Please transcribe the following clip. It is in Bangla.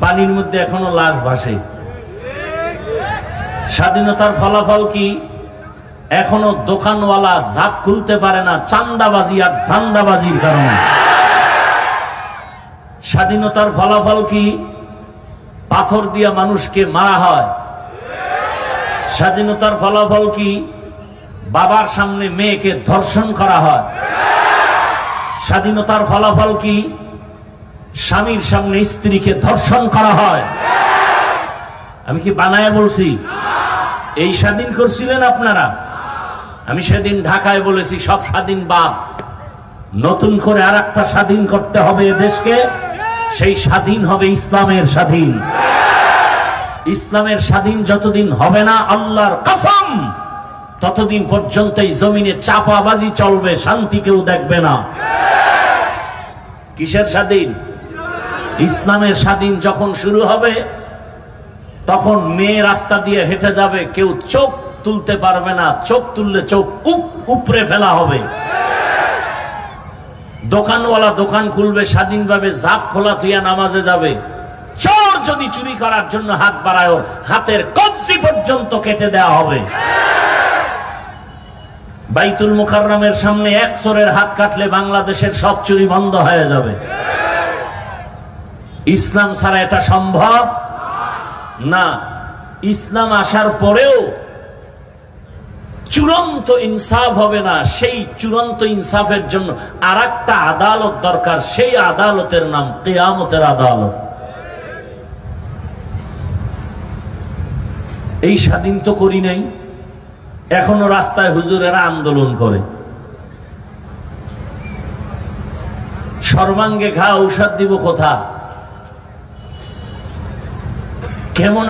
পানির মধ্যে এখনও লাশ ভাসে। স্বাধীনতার ফলাফল কি? এখনও দোকানওয়ালা ঝাপ খুলতে পারে না চান্দাবাজি আর ধান্দাবাজির কারণে। স্বাধীনতার ফলাফল কি? পাথর দিয়া মানুষকে মারা হয়। স্বাধীনতার ফলাফল কি? বাবার সামনে মেয়েকে ধর্ষণ করা হয়। স্বাধীনতার ফলাফল কি? স্বামীর সামনে স্ত্রীকে ধর্ষণ করা হয়। আমি কি বানায় বলছি? এই স্বাধীন করছিলেন আপনারা? আমি সেদিন ঢাকায় বলেছি, সব স্বাধীন বাদ। নতুন করে আর একটা স্বাধীন করতে হবে দেশকে। সেই স্বাধীন হবে ইসলামের স্বাধীন। ইসলামের স্বাধীন যতদিন হবে না, আল্লাহর কসম, ততদিন পর্যন্ত এই জমিনে চাপাবাজি চলবে, শান্তি কেউ দেখবে না। কিসের স্বাধীন? ইসলামের স্বাধীন যখন শুরু হবে, তখন মেয়ে রাস্তা দিয়ে হেঁটে যাবে, কেউ চোখ তুলতে পারবে না, চোখ তুললে চোখ উপ উপরে ফেলা হবে। দোকানওয়ালা দোকান খুলবে, স্বাধীনভাবে জাপ খোলা থুইয়া নামাজে যাবে। চোর যদি চুরি করার জন্য হাত বাড়ায় হাতের কবজি পর্যন্ত কেটে দেওয়া হবে। বাইতুল মুকাররমের সামনে এক চোরের হাত কাটলে বাংলাদেশের সব চুরি বন্ধ হয়ে যাবে। ইসলাম ছাড়া এটা সম্ভব? না। ইসলাম আসার পরেও চূড়ান্ত ইনসাফ হবে না, সেই চূড়ান্ত ইনসাফের জন্য আর একটা আদালত দরকার, সেই আদালতের নাম কেয়ামতের আদালত। এই স্বাধীন তো করি নাই, এখনও রাস্তায় হুজুরেরা আন্দোলন করে। সর্বাঙ্গে ঘা ঔষধ দিব কোথা কেমন